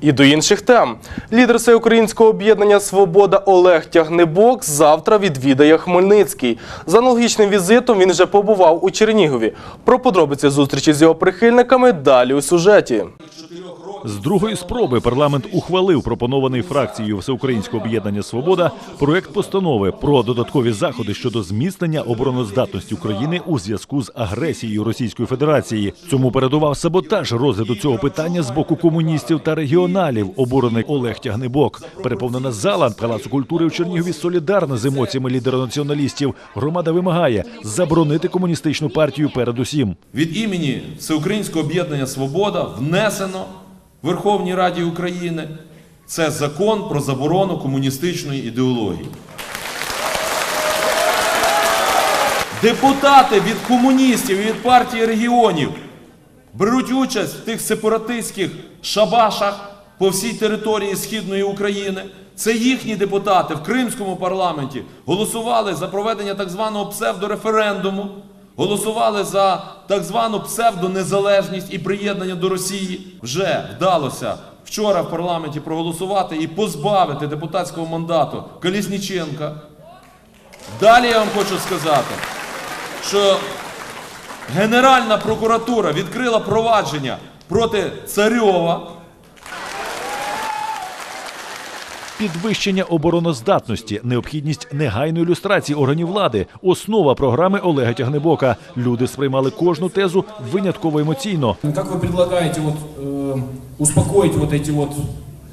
І до інших тем. Лідер всеукраїнського об'єднання Свобода Олег Тягнебок завтра відвідає Хмельницький. За аналогічним візитом він вже побував у Чернігові. Про подробиці зустрічі з його прихильниками далі у сюжеті. З другої спроби парламент ухвалив пропонований фракцією Всеукраїнського об'єднання Свобода проект постанови про додаткові заходи щодо зміцнення обороноздатності України у зв'язку з агресією Російської Федерації. Цьому передував саботаж розгляду цього питання з боку комуністів та регіоналів, обурений Олег Тягнебок. Переповнена зала Палацу культури у Чернігові солідарна з емоціями лідера націоналістів. Громада вимагає заборонити комуністичну партію передусім. Від імені Всеукраїнського об'єднання Свобода внесено Верховній Раді України це закон про заборону комуністичної ідеології. Депутати від комуністів і від партії регіонів беруть участь в тих сепаратистських шабашах по всій території Східної України. Це їхні депутати в Кримському парламенті голосували за проведення так званого псевдореферендуму, голосували за так звану псевдонезалежність і приєднання до Росії. Вже вдалося вчора в парламенті проголосувати і позбавити депутатського мандату Колісніченка. Далі я вам хочу сказати, що Генеральна прокуратура відкрила провадження проти Царьова. Підвищення обороноздатності, необхідність негайної ілюстрації органів влади, основа програми Олега Тягнебока. Люди сприймали кожну тезу винятково емоційно. Как вы предлагаете вот, э, успокоить вот эти вот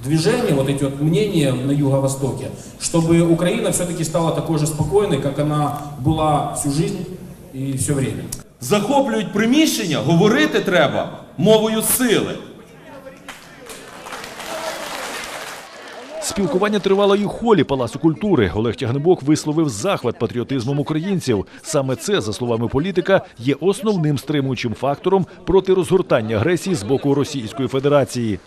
движения, вот эти вот мнения на Юго-Востоке, чтобы Украина все-таки стала такой же спокойной, как она была всю жизнь и все время? Захоплюють приміщення, говорити треба мовою сили. Спілкування тривало і в холі Палацу культури. Олег Тягнебок висловив захват патріотизмом українців. Саме це, за словами політика, є основним стримуючим фактором проти розгортання агресії з боку Російської Федерації.